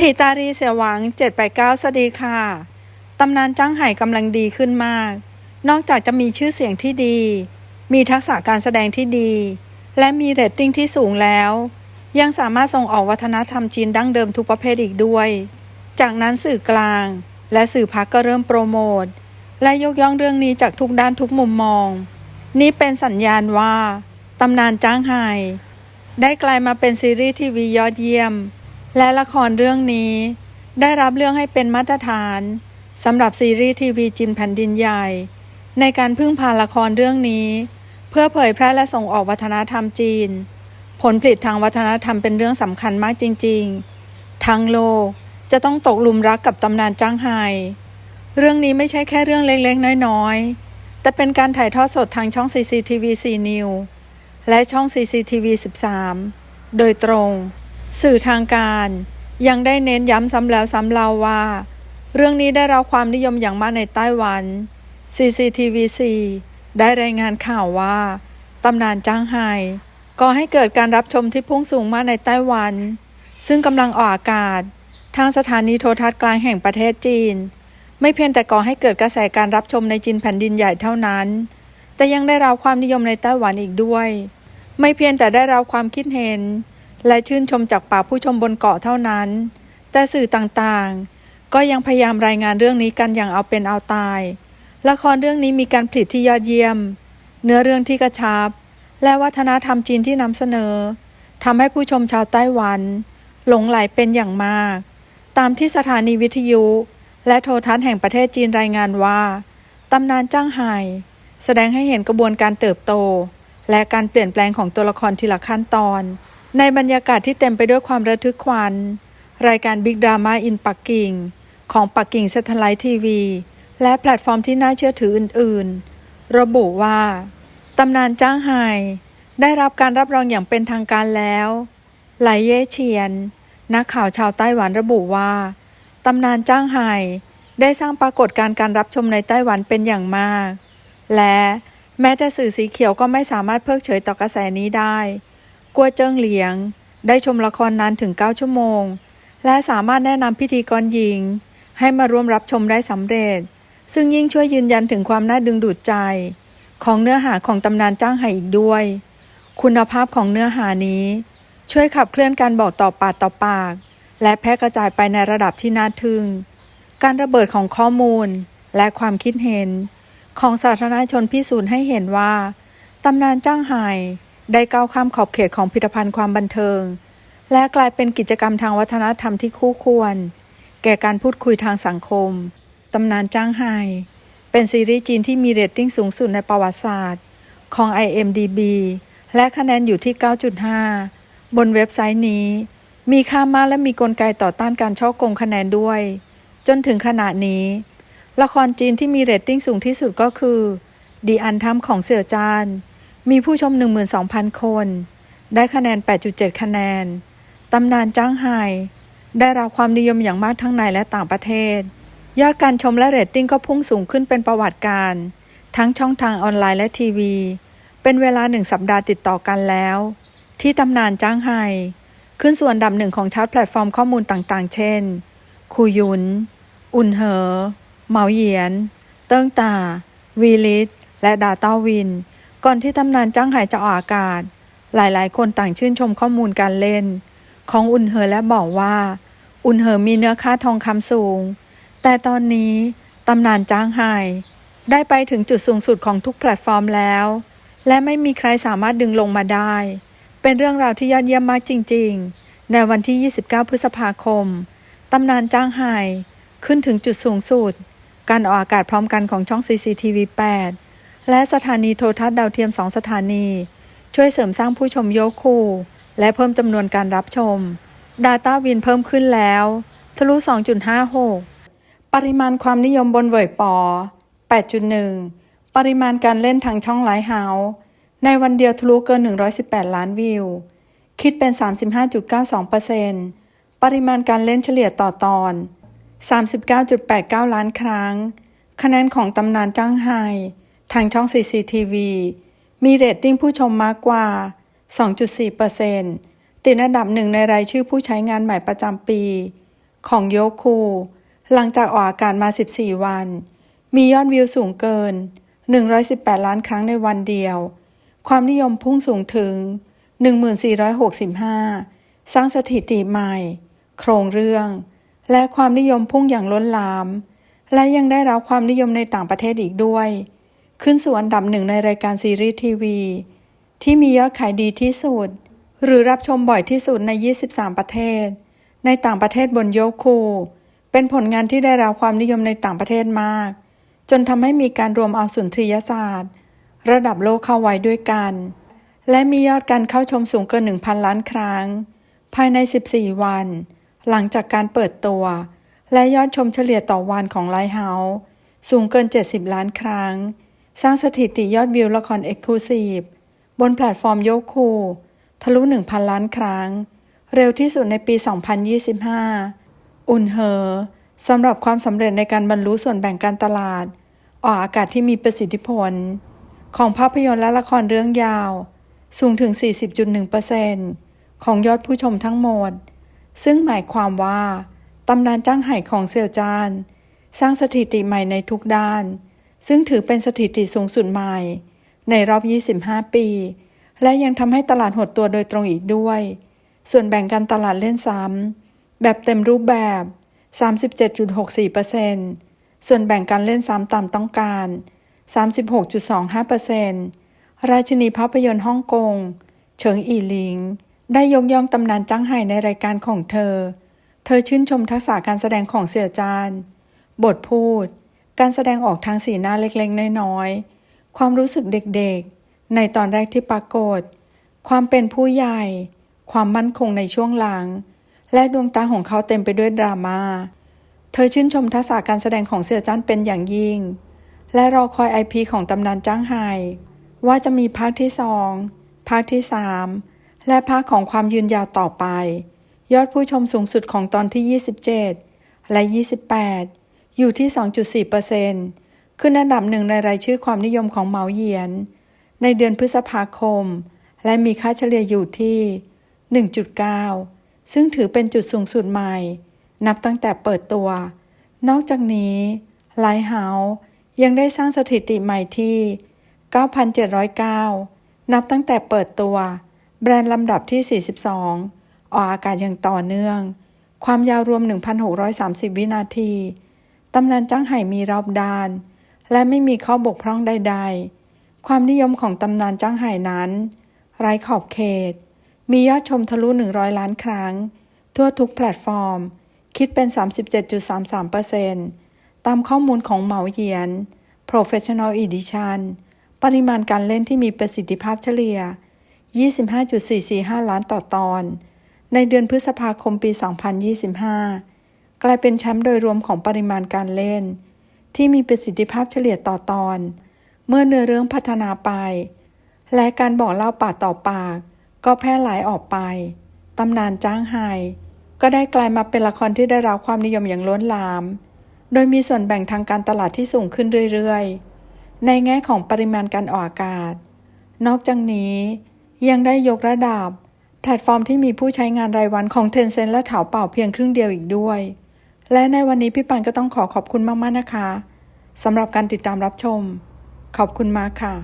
ถีตารีเสียหวัง 789สวัสดีค่ะ ตำนานจ้างไห่กำลังดีขึ้นมาก นอกจากจะมีชื่อเสียงที่ดี มีทักษะการแสดงที่ดี และมีเรตติ้งที่สูงแล้ว ยังสามารถส่งออกวัฒนธรรมจีนดั้งเดิมทุกประเภทอีกด้วย จากนั้นสื่อกลาง และสื่อพักก็เริ่มโปรโมท และยกย่องเรื่องนี้จากทุกด้านทุกมุมมอง นี่เป็นสัญญาณว่า ตำนานจ้างไห่ได้กลายมาเป็นซีรีส์ทีวียอดเยี่ยม และละครเรื่องนี้ ได้รับเรื่องให้เป็นมาตรฐานสำหรับซีรีส์ทีวีจีนแผ่นดินใหญ่ ในการพึ่งพาละครเรื่องนี้ เพื่อเผยแพร่และส่งออกวัฒนธรรมจีน ผลผลิตทางวัฒนธรรมเป็นเรื่องสำคัญมากจริง ๆ ทั้งโลกจะต้องตกหลุมรักกับตำนานจ้างไห่เรื่องนี้ไม่ใช่แค่เรื่องเล็กๆ น้อยๆ แต่เป็นการถ่ายทอดสดทางช่อง CCTV 4 New และช่อง CCTV 13 โดยตรง สื่อทางการยังได้เน้นย้ำซ้ำแล้วซ้ำเล่าว่า เรื่องนี้ได้รับความนิยมอย่างมากในไต้หวัน CCTV 4ได้รายงานข่าวว่า ตำนานจ้างไห่ก่อให้เกิดการรับชมที่พุ่งสูงมากในไต้หวัน ซึ่งกำลังออกอากาศ ทางสถานีโทรทัศน์กลางแห่งประเทศจีน ไม่เพียงแต่ก่อให้เกิดกระแสการรับชมในจีนแผ่นดินใหญ่เท่านั้น แต่ยังได้รับความนิยมในไต้หวันอีกด้วย ไม่เพียงแต่ได้รับความคิดเห็น และชื่นชมจากปากผู้ชมบนเกาะเท่านั้น แต่สื่อต่างๆ ก็ยังพยายามรายงานเรื่องนี้กันอย่างเอาเป็นเอาตาย ละครเรื่องนี้มีการผลิตที่ยอดเยี่ยม เนื้อเรื่องที่กระชับ และวัฒนธรรมจีนที่นำเสนอทำให้ผู้ชมชาวไต้หวัน หลงไหลเป็นอย่างมาก ตามที่สถานีวิทยุ และโทรทัศน์แห่งประเทศจีนรายงานว่าตำนานจ้างไห่แสดงให้เห็นกระบวนการเติบโต และการเปลี่ยนแปลงของตัวละครทีละขั้นตอน ในบรรยากาศที่เต็มไปด้วยความระทึกขวัญรายการ Big Drama in ปักกิ่งของปักกิ่ง s a t e l l i t e TV และแพลตฟอร์มที่น่าเชื่อถืออื่น ๆ ระบุว่า ตำนานจ้างไห่ได้รับการรับรองอย่างเป็นทางการแล้วไหลเย่เฉียน นักข่าวชาวไต้หวันระบุว่า ตำนานจ้างไห่ได้สร้างปรากฏการณ์การรับชมในไต้หวันเป็นอย่างมาก และแม้แต่สื่อสีเขียวก็ไม่สามารถเพิกเฉยต่อกระแสนี้ได้ กัวเจิ้งเหลียง ได้ชมละครนานถึง 9 ชั่วโมง และสามารถแนะนำพิธีกรหญิง ให้มาร่วมรับชมได้สำเร็จ ซึ่งยิ่งช่วยยืนยันถึงความน่าดึงดูดใจ ของเนื้อหาของตำนานจ้างไห่อีกด้วย คุณภาพของเนื้อหานี้ ช่วยขับเคลื่อนการบอกต่อปากต่อปาก และแพร่กระจายไปในระดับที่น่าทึ่ง การระเบิดของข้อมูลและความคิดเห็น ของสาธารณชนพิสูจน์ให้เห็นว่าตำนานจ้างไห่ ได้ก้าวข้ามขอบเขตของพิพิธภัณฑ์ความบันเทิง และกลายเป็นกิจกรรมทางวัฒนธรรมที่คู่ควร แก่การพูดคุยทางสังคม ตำนานจ้างไห่เป็นซีรีส์จีนที่มีเรตติ้งสูงสุดในประวัติศาสตร์ ของ IMDB และคะแนนอยู่ที่ 9.5 บนเว็บไซต์นี้ มีค่ามากและมีกลไกต่อต้านการช่อโกงคะแนนด้วย จนถึงขณะนี้ ละครจีนที่มีเรตติ้งสูงที่สุดก็คือ ดีอันทัมของเสี่ยวจาน มีผู้ชม 12,000 คน ได้คะแนน 8.7 คะแนน ตำนานจ้างไห่ได้รับความนิยมอย่างมากทั้งในและต่างประเทศ ยอดการชมและเรตติ้งก็พุ่งสูงขึ้นเป็นประวัติการ ทั้งช่องทางออนไลน์และทีวี เป็นเวลาหนึ่งสัปดาห์ติดต่อกันแล้ว ที่ตำนานจ้างไห่ขึ้นส่วนดับหนึ่งของชาร์ตแพลตฟอร์มข้อมูลต่างๆ เช่น คูยุน อุนเหอ เหมาเหยียน เติ้งตา วีลิต และดาต้าวิน ก่อนที่ตำนานจ้างไห่จะออกอากาศ หลายๆ คนต่างชื่นชมข้อมูลการเล่น ของอุนเหอและบอกว่า อุนเหอมีเนื้อค่าทองคำสูง แต่ตอนนี้ตำนานจ้างไห่ได้ไปถึงจุดสูงสุดของทุกแพลตฟอร์มแล้ว และไม่มีใครสามารถดึงลงมาได้ เป็นเรื่องราวที่ยอดเยี่ยมมากจริง ๆ ในวันที่ 29 พฤษภาคมตำนานจ้างไห่ขึ้นถึงจุดสูงสุด การออกอากาศพร้อมกันของช่อง CCTV 8 และสถานีโทรทัศน์ดาวเทียม2สถานี ช่วยเสริมสร้างผู้ชมโยกคู่ และเพิ่มจำนวนการรับชม Data Win เพิ่มขึ้นแล้วทะลุ 2.56 ปริมาณความนิยมบนเวยปอ 8.1 ปริมาณการเล่นทางช่องไลท์เฮาส์ในวันเดียวทะลุเกิน 118 ล้านวิว คิดเป็น 35.92%ปริมาณการเล่นเฉลี่ยต่อตอน 39.89 ล้านครั้ง คะแนนของตำนานจ้างไห่ ทางช่อง CCTV มีเรตติ้งผู้ชมมากกว่า 2.4%ติดอันดับหนึ่งในรายชื่อผู้ใช้งานใหม่ประจำปี ของโยคู หลังจากออกอากาศมา 14 วัน มียอดวิวสูงเกิน 118 ล้านครั้งในวันเดียว ความนิยมพุ่งสูงถึง 1465 สร้างสถิติใหม่ โครงเรื่อง และความนิยมพุ่งอย่างล้นหลาม และยังได้รับความนิยมในต่างประเทศอีกด้วย ขึ้นสู่อันดับหนึ่งในรายการซีรีส์ทีวี ที่มียอดขายดีที่สุด หรือรับชมบ่อยที่สุดใน 23 ประเทศ ในต่างประเทศบนโยคู เป็นผลงานที่ได้รับความนิยมในต่างประเทศมาก จนทำให้มีการรวมเอาสุนทรียศาสตร์ ระดับโลกเข้าไว้ด้วยกัน และมียอดการเข้าชมสูงเกิน 1,000 ล้านครั้ง ภายใน 14 วัน หลังจากการเปิดตัว และยอดชมเฉลี่ยต่อวันของไลท์เฮาส์สูงเกิน 70 ล้านครั้ง สร้างสถิติยอดวิวละครเอ็กซ์คลูซีฟบนแพลตฟอร์มโยคูทะลุ 1,000 ล้านครั้ง เร็วที่สุดในปี 2025 อุ่นเหอสำหรับความสำเร็จในการบรรลุส่วนแบ่งการตลาด ออกอากาศที่มีประสิทธิผล ของภาพยนตร์และละครเรื่องยาว สูงถึง 40.1%ของยอดผู้ชมทั้งหมด ซึ่งหมายความว่าตำนานจ้างไห่ของเสี่ยวจาน สร้างสถิติใหม่ในทุกด้าน ซึ่งถือเป็นสถิติสูงสุดใหม่ ในรอบ 25 ปี และยังทำให้ตลาดหดตัวโดยตรงอีกด้วย ส่วนแบ่งการตลาดเล่นซ้ำแบบเต็มรูปแบบ 37.64%ส่วนแบ่งการเล่นซ้ำตามต้องการ 36.25%ราชินีภาพยนตร์ฮ่องกง เฉิงอีหลิง ได้ยกย่องตำนานจ้างไห่ในรายการของเธอ เธอชื่นชมทักษะการแสดงของเสี่ยจาน บทพูด การแสดงออกทางสีหน้าเล็กๆ น้อยๆ ความรู้สึกเด็กๆ ในตอนแรกที่ปรากฏ ความเป็นผู้ใหญ่ ความมั่นคงในช่วงหลัง และดวงตาของเขาเต็มไปด้วยดราม่า เธอชื่นชมทักษะการแสดงของเสี่ยจ้นเป็นอย่างยิ่ง และรอคอยไอพีของตำนานจ้างไห่ว่าจะมีภาคที่สองภาคที่สามและภาคของความยืนยาวต่อไป ยอดผู้ชมสูงสุดของตอนที่ 27 และ 28 อยู่ที่ 2.4%ขึ้นอันดับหนึ่งในรายชื่อความนิยมของเหมาเหยียน ในเดือนพฤษภาคม และมีค่าเฉลี่ยอยู่ที่ 1.9 ซึ่งถือเป็นจุดสูงสุดใหม่ นับตั้งแต่เปิดตัว นอกจากนี้ไลท์เฮาส์ยังได้สร้างสถิติใหม่ที่ 9,709 นับตั้งแต่เปิดตัว แบรนด์ลำดับที่ 42 ออกอากาศอย่างต่อเนื่อง ความยาวรวม 1,630 วินาที ตำนานจ้างไห่มีรอบด้าน และไม่มีข้อบกพร่องใด ๆ ความนิยมของตำนานจ้างไห่นั้น ไร้ขอบเขต มียอดชมทะลุ 100 ล้านครั้ง ทั่วทุกแพลตฟอร์ม คิดเป็น 37.33%ตามข้อมูลของเหมาเหยียน Professional Edition ปริมาณการเล่นที่มีประสิทธิภาพเฉลี่ย 25.445 ล้านต่อตอน ในเดือนพฤษภาคมปี 2025 กลายเป็นแชมป์โดยรวมของปริมาณการเล่น ที่มีประสิทธิภาพเฉลี่ยต่อตอน เมื่อเนื้อเรื่องพัฒนาไป และการบอกเล่าปากต่อปาก ก็แพร่หลายออกไป ตำนานจ้างไฮก็ได้กลายมาเป็นละครที่ได้รับความนิยมอย่างล้นหลาม โดยมีส่วนแบ่งทางการตลาดที่สูงขึ้นเรื่อยๆ ในแง่ของปริมาณการออกอากาศ นอกจากนี้ยังได้ยกระดับ แพลตฟอร์มที่มีผู้ใช้งานรายวันของ Tencent และเถาเป่าเพียงครึ่งเดียวอีกด้วย และในวันนี้พี่ปันก็ต้องขอขอบคุณมากๆนะคะสำหรับการติดตามรับชม ขอบคุณมากค่ะ